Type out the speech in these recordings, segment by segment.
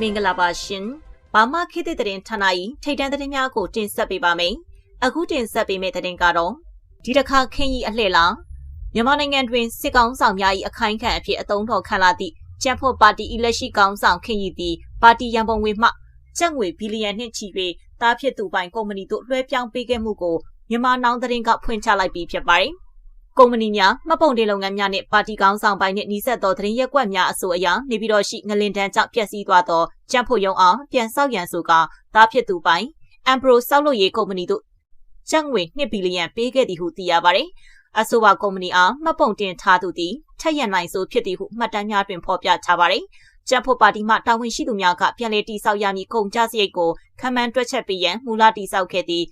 မင်္ဂလာပါရှင်။ဘာမှခေတ်သစ်သတင်းဌာန၏ထိတ်တန့်သတင်းများကိုတင်ဆက်ပေးပါမယ်။အခုတင်ဆက်ပေးမယ့်သတင်းကတော့ဒီတစ်ခါခင်းကြီးအလှည့်လာမြန်မာနိုင်ငံတွင်စစ်ကောင်ဆောင်များ၏အခိုင်ခံအဖြစ်အုံတော်ခံလာသည့်ကျန်းဖို့ပါတီအလက်ရှိကောင်ဆောင်ခင်းကြီးသည်ပါတီရန်ပုံငွေမှကျပ်ငွေဘီလီယံနှင့်ချီ၍တားဖြစ်သူပိုင်ကုမ္ပဏီတို့လွှဲပြောင်းပေးခဲ့မှုကိုမြန်မာနောင်သတင်းကဖွင့်ချလိုက်ပြီးဖြစ်ပါတယ်။ ကုမ္ပဏီများမှတ်ပုံတင်လုပ်ငန်းများနှင့်ပါတီကောင်းဆောင်ပိုင်းနှင့်နှိစက်သောသတင်းရက်ကွက်များအဆိုအရနေပြည်တော်ရှိငလင်တန်းကြောင့်ပျက်စီးသွားသောကျန်းဖို့ရုံအားပြန်ဆောက်ရန်ဆိုကာတားဖြစ်သူပိုင်းအမ်ပရိုဆောက်လုပ်ရေးကုမ္ပဏီတို့ကျပ်ငွေ2ဘီလီယံပေးခဲ့သည်ဟုသိရပါသည်အဆိုပါကုမ္ပဏီအားမှတ်ပုံတင်ထားသူသည်ထက်ရန်နိုင်ဆိုဖြစ်သည်ဟုမှတ်တမ်းများတွင်ဖော်ပြထားပါသည်ကျန်းဖို့ပါတီမှတာဝန်ရှိသူများကပြန်လည်တိစောက်ရမည်ကုန်ကြစရိတ်ကိုခံမှန်းတွက်ချက်ပေးရန်မူလတိစောက်ခဲ့သည့်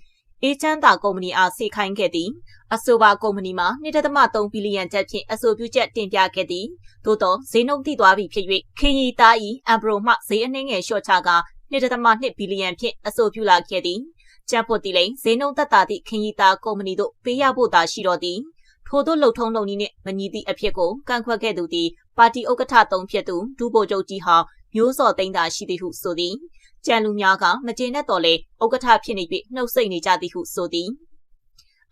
အေချမ်းသာကုမ္ပဏီအားစေခိုင်းခဲ့သည်အဆိုပါကုမ္ပဏီမှာ1.3ဘီလီယံကျပ်ဖြင့်အဆိုပြုချက်တင်ပြခဲ့သည်သို့သောဈေးနှုန်းတည်သွားပြီဖြစ်၍ခင်ရီသား၏အမ်ဘရိုမှဈေးအနှင်းငယ်လျှော့ချက1.2ဘီလီယံဖြင့်အဆိုပြုလာခဲ့သည်ကျပ်ဖို့တီလိန်ဈေးနှုန်းသက်သာသည့်ခင်ရီသားကုမ္ပဏီတို့ပေးရဖို့သာရှိတော်သည်ထို့သောလှုပ်ထုံးလုံနည်းနှင့်မညီသည့်အဖြစ်ကိုကန့်ခွက်ခဲ့သူသည်ပါတီဥက္ကဋ္ဌသုံးဖြစ်သူဒူဘိုချုပ်ကြီးဟာမျိုးစော်သိန်းသာရှိသည်ဟုဆိုသည် ကြံလူများကမကျေနပ်တော်လေဥက္ကဋ္ဌဖြစ်နေပြီးနှုတ်ဆက်နေကြသည်ဟုဆိုသည်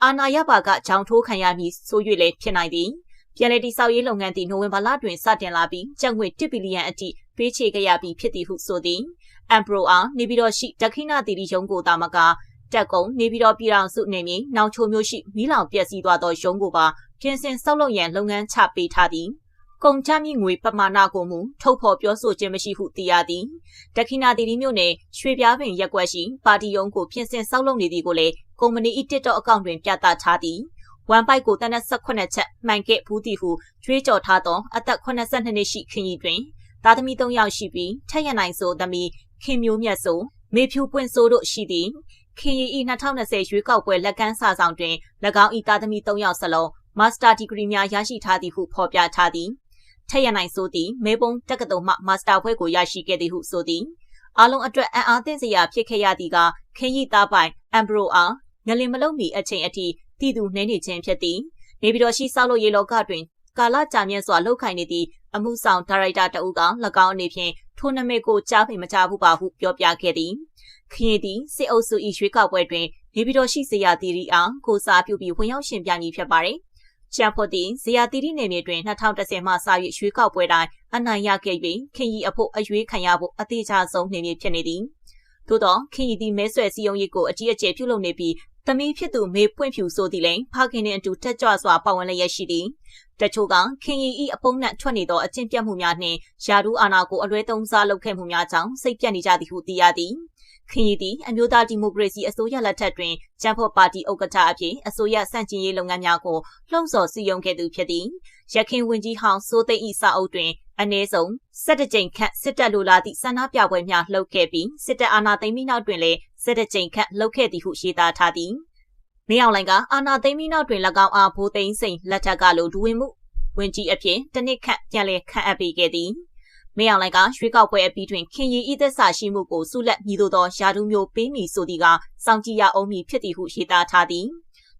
အာနာယဘာကကြောင်ထိုးခံရမည်ဆို၍လည်းဖြစ်နိုင်သည်ပြန်လည်တိဆောက်ရေးလုပ်ငန်းသည်နိုဝင်ဘာလတွင်စတင်လာပြီးကျပ်ငွေ1ဘီလီယံအထိပေးချေခဲ့ရပြီးဖြစ်သည်ဟုဆိုသည်အမ်ပရိုအားနေပြည်တော်ရှိဒခိနာတီရီရုံးကိုတာမကတက်ကုံနေပြည်တော်ပြည်တော်စုနေမြေနောင်ချိုမျိုးရှိမီးလောင်ပျက်စီးသွားသောရုံးကိုပါပြင်ဆင်ဆောက်လုပ်ရန်လုပ်ငန်းချပေးထားသည် ကုန်ချမြင့်ငွေပမာဏကိုမူထုတ်ဖော်ပြောဆိုခြင်းမရှိဟုသိရသည်။ဒခိနာတီရီမြို့နယ်ရွှေပြားပင်ရက်ကွက်ရှိပါတီယုံကိုပြင်ဆင်ဆောက်လုပ်နေသည်ကိုလည်းကုမ္ပဏီ၏ TikTok အကောင့်တွင်ပြသထားသည်။ဝမ်ပိုက်ကိုတနက်18ချက်မှန်ခဲ့ဘူးသည်ဟုကြွေးကြော်ထားသောအသက်82နှစ်ရှိခင်ကြီးတွင်သားသမီး3ယောက်ရှိပြီးထက်ရနိုင်ဆိုသမီးခင်မျိုးမြတ်ဆိုမေဖြူပွင့်ဆိုးတို့ရှိသည်။ခင်ရီ၏2020ရွေးကောက်ပွဲလက်ကမ်းစာဆောင်တွင်၎င်း၏သားသမီး3ယောက်စလုံးမာစတာဒီဂရီများရရှိထားသည်ဟုဖော်ပြထားသည်။ ထက်ရနိုင်ဆိုသည်မဲပုံတက္ကသိုလ်မှမာစတာဘွဲ့ကိုရရှိခဲ့သည်ဟုဆိုသည်အားလုံးအတွက်အံ့အားသင့်စရာဖြစ်ခဲ့ရသည်ကခင်းရီသားပိုင်အမ်ဘရိုအားငလင်မလုံးမီအချိန်အထိတည်သူနှင်းနေခြင်းဖြစ်သည်နေပြည်တော်ရှိဆောက်လုပ်ရေးလောကတွင်ကာလကြာမြင့်စွာလှုပ်ခိုင်နေသည့်အမှုဆောင်ဒါရိုက်တာတအုပ်က၎င်းအနေဖြင့်ထိုနမိတ်ကိုကြားဖေမကြားဘူးပါဟုပြောပြခဲ့သည်ခရင်သည်စစ်အုပ်စု၏ရွေးကောက်ပွဲတွင်နေပြည်တော်ရှိစရာတီရီအားကိုစားပြုပြီးဝင်ရောက်ရှင်ပြမည်ဖြစ်ပါသည် ရှာဖို့တင်ဇေယတီရီနယ်မြေတွင်2010မှစ၍ရွေးကောက်ပွဲတိုင်းအနိုင်ရခဲ့ပြီးခင်ရီအဖို့အရွေးခံရဖို့အသေးချဆုံးနယ်မြေဖြစ်နေသည်သို့သောခင်ရီသည်မဲဆွယ်စည်းရုံးရေးကိုအကြီးအကျယ်ပြုလုပ်နေပြီးသမီးဖြစ်သူမေပွင့်ဖြူဆိုသည်လည်းဖခင်နှင့်အတူတက်ကြွစွာပါဝင်လျက်ရှိသည်တချို့ကခင်ရီဤအပုံနဲ့ထွက်နေသောအကျင့်ပြတ်မှုများနှင့်ယာဒူအာနာကိုအလွဲသုံးစားလုပ်ခဲ့မှုများကြောင့်စိတ်ပြတ်နေကြသည်ဟုသိရသည် ခင်ရီသည်အမျိုးသားဒီမိုကရေစီအစိုးရလက်ထက်တွင်ဂျမ်ဖော့ပါတီဥက္ကဋ္ဌအဖြစ်အစိုးရစန့်ကျင်ရေးလုပ်ငန်းများကိုလှုံ့ဆော်စည်းရုံးခဲ့သူဖြစ်သည်ရခင်ဝင်ကြီးဟောင်းစိုးသိန်းဤစာအုပ်တွင်အနည်းဆုံး17ကြိမ်ခန့်စစ်တပ်လိုလားသည့်ဆန္ဒပြပွဲများလှုပ်ခဲ့ပြီးစစ်တပ်အာဏာသိမ်းပြီးနောက်တွင်လည်း17ကြိမ်ခန့်လှုပ်ခဲ့သည်ဟုရေးသားထားသည်မင်းအောင်လိုင်ကအာဏာသိမ်းပြီးနောက်တွင်၎င်းအားဘိုးသိန်းစိန်လက်ထက်ကလိုဒူဝင်မှုဝင်ကြီးအဖြစ်တနစ်ခန့်ပြန်လည်ခန့်အပ်ပေးခဲ့သည် မင်းအောင်လှိုင်ကရွေးကောက်ပွဲအပြီးတွင်ခင်ရီဤသက်စာရှိမှုကိုဆုလက်ညီတို့သောယာဒူးမျိုးပေးမည်ဆိုသည်ကစောင့်ကြည့်ရအောင်မည်ဖြစ်သည်ဟုရေးသားထားသည်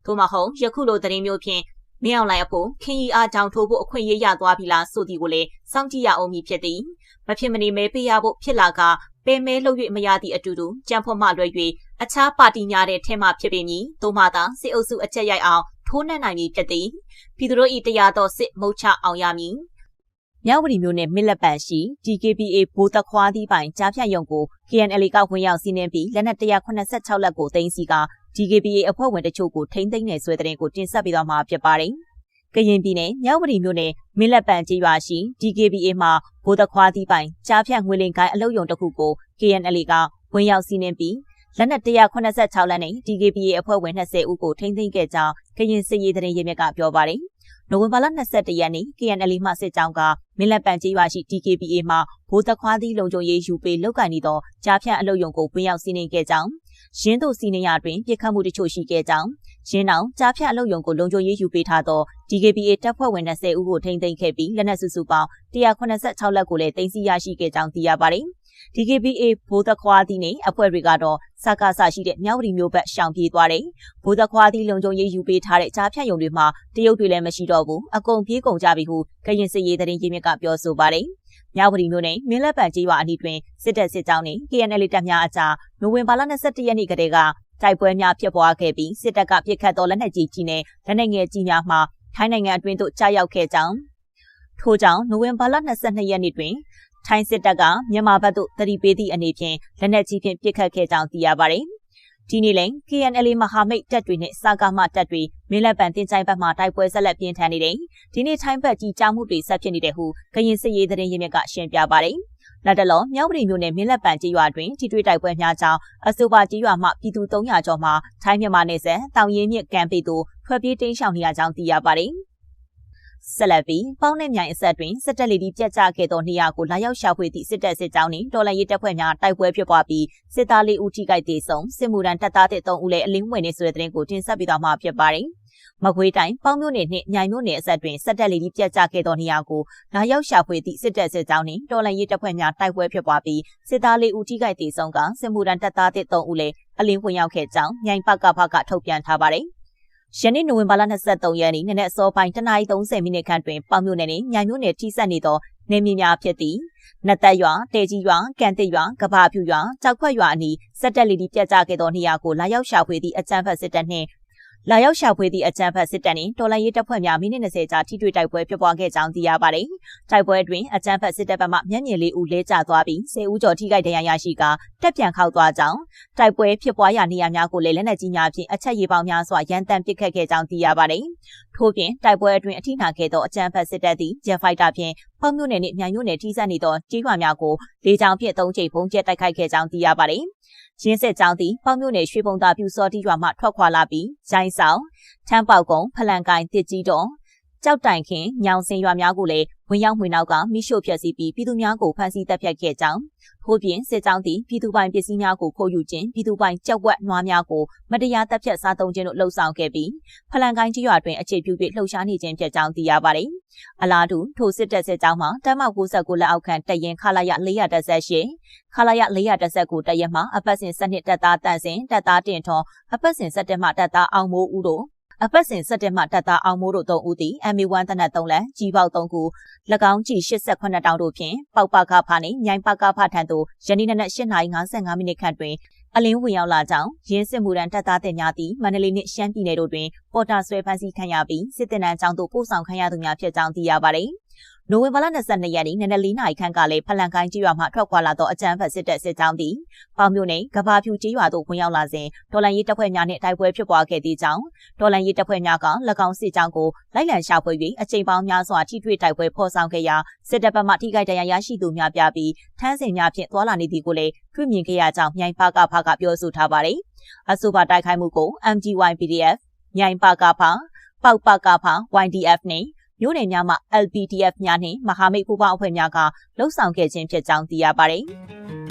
ထို့မဟုတ်ယခုလိုသတင်းမျိုးဖြင့်မင်းအောင်လှိုင်အဖို့ခင်ရီအားကြောင့်ထိုးဖို့အခွင့်အရေးရသွားပြီလားဆိုသည်ကိုလည်းစောင့်ကြည့်ရအောင်မည်ဖြစ်သည်မဖြစ်မနေမဲပေးရဖို့ဖြစ်လာကပဲမဲလှုပ်၍မရသည့်အတူတူကြံဖို့မှလွယ်၍အခြားပါတီများတဲ့ထဲမှဖြစ်ပေမည်သို့မှသာစစ်အုပ်စုအချက်ရိုက်အောင်ထိုးနှက်နိုင်မည်ဖြစ်သည်ပြည်သူတို့၏တရားတော်စစ်မုတ်ချအောင်ရမည် မြောက်ဝတီမြို့နယ်မစ်လက်ပံရှိ DKBA ဘိုးတခွားသီးပိုင်ကြားဖြတ်ရုံကို KNL ကဝင်ရောက်စီးနင်းပြီးလက်နက်186လက်ကိုသိမ်းဆီးက DKBA အဖွဲ့ဝင်တချို့ကိုထိမ့်သိမ်းနေဆွဲတဲ့တင်ကိုတင်ဆက်ပေးသွားမှာဖြစ်ပါတယ်။ကရင်ပြည်နယ်မြောက်ဝတီမြို့နယ်မင်းလက်ပံကျေးရွာရှိ DKBA မှာဘိုးတခွားသီးပိုင်ကြားဖြတ်ငွေလင်ကိုင်းအလုပ်ရုံတစ်ခုကို KNL ကဝင်ရောက်စီးနင်းပြီးလက်နက်186လက်နဲ့ DKBA အဖွဲ့ဝင်20ဦးကိုထိမ့်သိမ်းခဲ့ကြောင်းကရင်စစ်ရေးသတင်းရင်းမြစ်ကပြောပါတယ်။ နိုဝင်ဘာလ22ရက်နေ့ KNL မှစစ်ကြောင်းကမင်းလက်ပံကျေးရွာရှိ DKBA မှဘိုးသခွားသီးလုံခြုံရေးယူပေးလောက်ကန်နေသောကြားဖြတ်အလုပ်ရုံကိုဝင်ရောက်စီးနင်းခဲ့ကြောင်းရင်းတို့စီးနင်းရတွင်ပြစ်ခတ်မှုတချို့ရှိခဲ့ကြောင်းရင်းအောင်ကြားဖြတ်အလုပ်ရုံကိုလုံခြုံရေးယူပေးထားသော DKBA တပ်ဖွဲ့ဝင်20ဦးကိုထိန်းသိမ်းခဲ့ပြီးလက်နက်စုစုပေါင်း186လက်ကိုလည်းသိမ်းဆည်းရရှိခဲ့ကြောင်းသိရပါတယ်။ DKBA ဘိုးသခွားသီးနဲ့အဖွဲ့တွေကတော့စကားဆရှိတဲ့မြောက်ဝတီမျိုးဘက်ရှောင်ပြေးသွားတယ်။ဘိုးသခွားသီးလုံခြုံရေးယူပေးထားတဲ့ကြားဖြတ်ရုံတွေမှာတရုတ်တွေလည်းမရှိတော့ဘူး။အကုန်ပြေးကုန်ကြပြီဟုကရင်စစ်ရေးသတင်းရင်းမြစ်ကပြောဆိုပါတယ်။မြောက်ပရီမြို့နယ်မင်းလက်ပံကြီးရွာအနီးတွင်စစ်တပ်စစ်ကြောင်းနှင့် KNL တပ်များအကြားနိုဝင်ဘာလ22ရက်နေ့ကတည်းကတိုက်ပွဲများဖြစ်ပွားခဲ့ပြီးစစ်တပ်ကပစ်ခတ်သောလက်နက်ကြီးကြီးနဲ့လက်နက်ငယ်ကြီးများမှထိုင်းနိုင်ငံအတွင်းသို့ကြားရောက်ခဲ့ကြောင်းထို့ကြောင့်နိုဝင်ဘာလ22ရက်နေ့တွင် ထိုင်းစစ်တပ်ကမြန်မာဘက်သို့တတိပေးသည့်အနေဖြင့်လက်နက်ကြီးဖြင့်ပစ်ခတ်ခဲ့ကြောင်းသိရပါတယ်။ဒီနေ့လည်း KNL မဟာမိတ်တပ်တွေနဲ့စကားမတပ်တွေမင်းလက်ပံတင်ချိုင်ဘက်မှတိုက်ပွဲဆက်လက်ပြင်းထန်နေတယ်။ဒီနေ့ထိုင်းဘက်ကြီးကြားမှုတွေဆက်ဖြစ်နေတဲ့ဟုကရင်စစ်ရေးသတင်းရင်းမြစ်ကရှင်းပြပါတယ်။လက်တလောမြောက်ပရီမြို့နယ်မင်းလက်ပံကြီးရွာတွင်ထိတွေ့တိုက်ပွဲများကြောင့်အဆိုပါကြီးရွာမှပြည်သူ300ကျော်မှထိုင်းမြန်မာနယ်စပ်တောင်ရင်းမြစ်ကမ်းပေသို့ထွက်ပြေးတိမ်းရှောင်နေရကြောင်းသိရပါတယ်။ ဆက်လက်ပြီးပေါင်းနဲ့မြိုင်အဆက်တွင်စစ်တပ်လီဒီပြတ်ကျခဲ့သောနေရာကိုလာရောက်ရှာဖွေသည့်စစ်တပ်စစ်ကြောင်းနှင့်တော်လှန်ရေးတပ်ဖွဲ့များတိုက်ပွဲဖြစ်ပွားပြီးစစ်သားလေးဦးထိခိုက်ဒေဆုံးစစ်မှုထမ်းတပ်သားတဲ့3ဦးလည်းအလင်းဝင်နေဆိုတဲ့သတင်းကိုတင်ဆက်ပေးသွားမှာဖြစ်ပါတယ်။မကွေးတိုင်းပေါင်းမြို့နယ်နှင့်မြိုင်မြို့နယ်အဆက်တွင်စစ်တပ်လီဒီပြတ်ကျခဲ့သောနေရာကိုလာရောက်ရှာဖွေသည့်စစ်တပ်စစ်ကြောင်းနှင့်တော်လှန်ရေးတပ်ဖွဲ့များတိုက်ပွဲဖြစ်ပွားပြီးစစ်သားလေးဦးထိခိုက်ဒေဆုံးကစစ်မှုထမ်းတပ်သားတဲ့3ဦးလည်းအလင်းဝင်ရောက်ခဲ့ကြောင်းမြိုင်ပကဖကထုတ်ပြန်ထားပါတယ်။ ယနေ့နိုဝင်ဘာလ23ရက်နေ့နနက်အစောပိုင်း10:30မိနစ်ခန့်တွင်ပေါင်မြို့နယ်နှင့်မြိုင်မြို့နယ်ထိစပ်နေသောနေမြေများဖြစ်သည့်နတ်သက်ရွာတဲကြီးရွာကန်တစ်ရွာကဘာဖြူရွာကြောက်ခွက်ရွာအနီးစက်တက်လီဒီပြတ်ကျခဲ့သောနေရာကိုလာရောက်ရှာဖွေသည့်အကြမ်းဖက်စစ်တပ်နှင့် လာရောက်ရှာဖွေသည့်အကြမ်းဖက်စစ်တပ်နှင့်တော်လှန်ရေးတပ်ဖွဲ့များမိနစ်20ကြာထိတွေ့တိုက်ပွဲဖြစ်ပွားခဲ့ကြောင်းသိရပါတယ်။တိုက်ပွဲတွင်အကြမ်းဖက်စစ်တပ်ဘက်မှမျက်မြင်လေးဦးလဲကျသွားပြီး10ဦးကျော်ထိခိုက်ဒဏ်ရာရရှိကာတက်ပြန်ခောက်သွားကြောင်းတိုက်ပွဲဖြစ်ပွားရာနေရာများကိုလည်းလက်နက်ကြီးများဖြင့်အချက်ရေးပေါင်းများစွာရန်တမ်းပစ်ခတ်ခဲ့ကြောင်းသိရပါတယ်။ထို့ပြင်တိုက်ပွဲအတွင်းအထိနာခဲ့သောအကြမ်းဖက်စစ်တပ်သည်ဂျက်ဖိုက်တာဖြင့်ပေါမြို့နယ်နှင့်မြိုင်မြို့နယ်ထိစပ်နေသောကြီးရွာများကိုလေကြောင်းဖြင့်သုံးချိန်ပုံကျဲတိုက်ခိုက်ခဲ့ကြောင်းသိရပါတယ်။ ရင်းစစ်ကြောင်းသည်ပေါမြို့နယ်ရွှေပုံသာပြူစောတိရွာမှထွက်ခွာလာပြီးရိုင်းဆောင်ထမ်းပေါက်ကုန်းဖလန်ကိုင်းတစ်ကြီးတော် ကြောက်တိုင်ခင်ညောင်စင်ရွာများကိုလည်းဝင်ရောက်မှွေနောက်ကမိရှို့ဖျက်ဆီးပြီးပြည်သူများကိုဖမ်းဆီးတပ်ဖြတ်ခဲ့ကြောင်းထို့ပြင်စစ်ကြောင်းသည်ပြည်သူပိုင်ပစ္စည်းများကိုခိုးယူခြင်းပြည်သူပိုင်ကြောက်ဝက်နွားများကိုမတရားတပ်ဖြတ်စားသုံးခြင်းတို့လှုံ့ဆော်ခဲ့ပြီးဖလန်ကိုင်းကြီးရွာတွင်အခြေပြုပြီးလှုပ်ရှားနေခြင်းဖြစ်ကြောင်းသိရပါတယ်။အလားတူထိုစစ်တပ်စစ်ကြောင်းမှာတမ69လက်အောက်ခံတရင်ခလာရ418ခလာရ419တရင်မှာအပတ်စဉ်စနစ်တပ်သားတန်စင်တပ်သားတင်ထွန်အပတ်စဉ်စက်တက်မှတပ်သားအောင်မိုးဦးတို့ အပတ်စဉ်7တက်မှတပ်သားအောင်မိုးတို့3ဦးသည် MA1 တနက်3လမ်းကြီးပေါက်3ခု၎င်းကြီး88တောင်တို့ဖြင့်ပေါက်ပကဖာနှင့်မြိုင်ပကဖထံသို့ယနေ့နနက်8:55မိနစ်ခန့်တွင်အလင်းဝင်ရောက်လာကြောင်းရင်းစစ်မှုရန်တပ်သားတင်များသည်မန္တလေးနှင့်ရှမ်းပြည်နယ်တို့တွင်ပေါ်တာဆွဲဖမ်းဆီးခံရပြီးစစ်တင်နန်းကျောင်းသို့ပို့ဆောင်ခံရသူများဖြစ်ကြောင်းသိရပါသည်။ နိုဝင်ဘာလ22ရက်နေ့နနက်၄နာရီခန့်ကလည်းဖလန်ကိုင်းကြီးရွာမှထွက်ခွာလာသောအကြမ်းဖက်စစ်တပ်စစ်ကြောင်းသည်ပေါင်မြို့နယ်ကဘာဖြူကြီးရွာသို့ဝင်ရောက်လာစဉ်ဒေါ်လန်ရေးတပ်ဖွဲ့များနှင့်တိုက်ပွဲဖြစ်ပွားခဲ့သည့်ကြောင်းဒေါ်လန်ရေးတပ်ဖွဲ့များက၎င်းစစ်ကြောင်းကိုလိုက်လံရှာဖွေ၍အချိန်ပေါင်းများစွာထိတွေ့တိုက်ပွဲဖော်ဆောင်ခဲ့ရာစစ်တပ်ဘက်မှထိခိုက်ဒဏ်ရာရရှိသူများပြပြီးထမ်းစင်များဖြင့်သွာလာနေသည်ကိုလည်းတွေ့မြင်ခဲ့ရကြောင်းမြိုင်ပါကဖကပြောဆိုထားပါတယ်။အဆိုပါတိုက်ခိုက်မှုကို MGY PDF မြိုင်ပါကဖပေါက်ပါကဖ YDF နှင့် မြို့နယ်များမှ LPDF များနှင့်မဟာမိတ်ပူးပေါင်းအဖွဲ့များကလှုပ်ဆောင်ခဲ့ခြင်းဖြစ်ကြောင်းသိရပါတယ်။